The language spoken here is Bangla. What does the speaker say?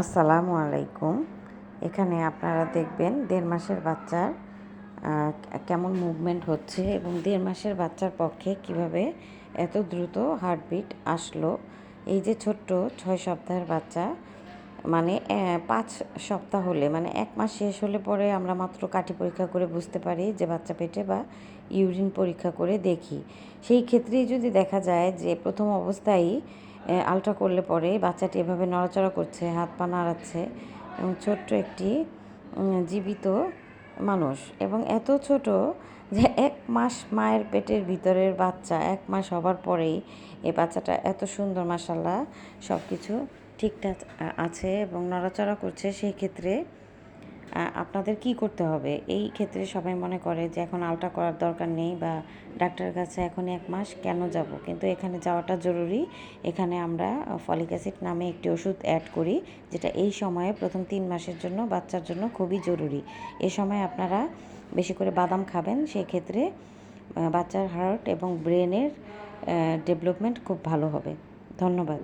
আসসালামু আলাইকুম। এখানে আপনারা দেখবেন দেড় মাসের বাচ্চার কেমন মুভমেন্ট হচ্ছে এবং দেড় মাসের বাচ্চার পক্ষে কীভাবে এত দ্রুত হার্টবিট আসলো। এই যে ছোট্ট ছয় সপ্তাহের বাচ্চা মানে পাঁচ সপ্তাহ হলে মানে এক মাস শেষ হলে পরে আমরা মাত্র কাঠি পরীক্ষা করে বুঝতে পারি যে বাচ্চা পেটে বা ইউরিন পরীক্ষা করে দেখি। সেই ক্ষেত্রেই যদি দেখা যায় যে প্রথম অবস্থায় আলট্রা করলে পরে বাচ্চাটি এভাবে নড়াচড়া করছে, হাত পা নাড়াচ্ছে এবং ছোট্ট একটি জীবিত মানুষ এবং এত ছোট যে এক মাস মায়ের পেটের ভিতরের বাচ্চা, এক মাস হবার পরেই এই বাচ্চাটা এত সুন্দর মাসাল্লাহ সব কিছু ঠিকঠাক আছে এবং নড়াচড়া করছে, সেই ক্ষেত্রে আপনাদের কি করতে হবে? এই ক্ষেত্রে সবাই মনে করে যে এখন আলট্রা করার দরকার নেই বা ডাক্তারের কাছে এখন এক মাস কেন যাব? কিন্তু এখানে যাওয়াটা জরুরি। এখানে আমরা ফলিক অ্যাসিড নামে একটি ওষুধ অ্যাড করি, যেটা এই সময়ে প্রথম তিন মাসের জন্য বাচ্চার জন্য খুবই জরুরি। এ সময় আপনারা বেশি করে বাদাম খাবেন, সেই ক্ষেত্রে বাচ্চার হার্ট এবং ব্রেনের ডেভেলপমেন্ট খুব ভালো হবে। ধন্যবাদ।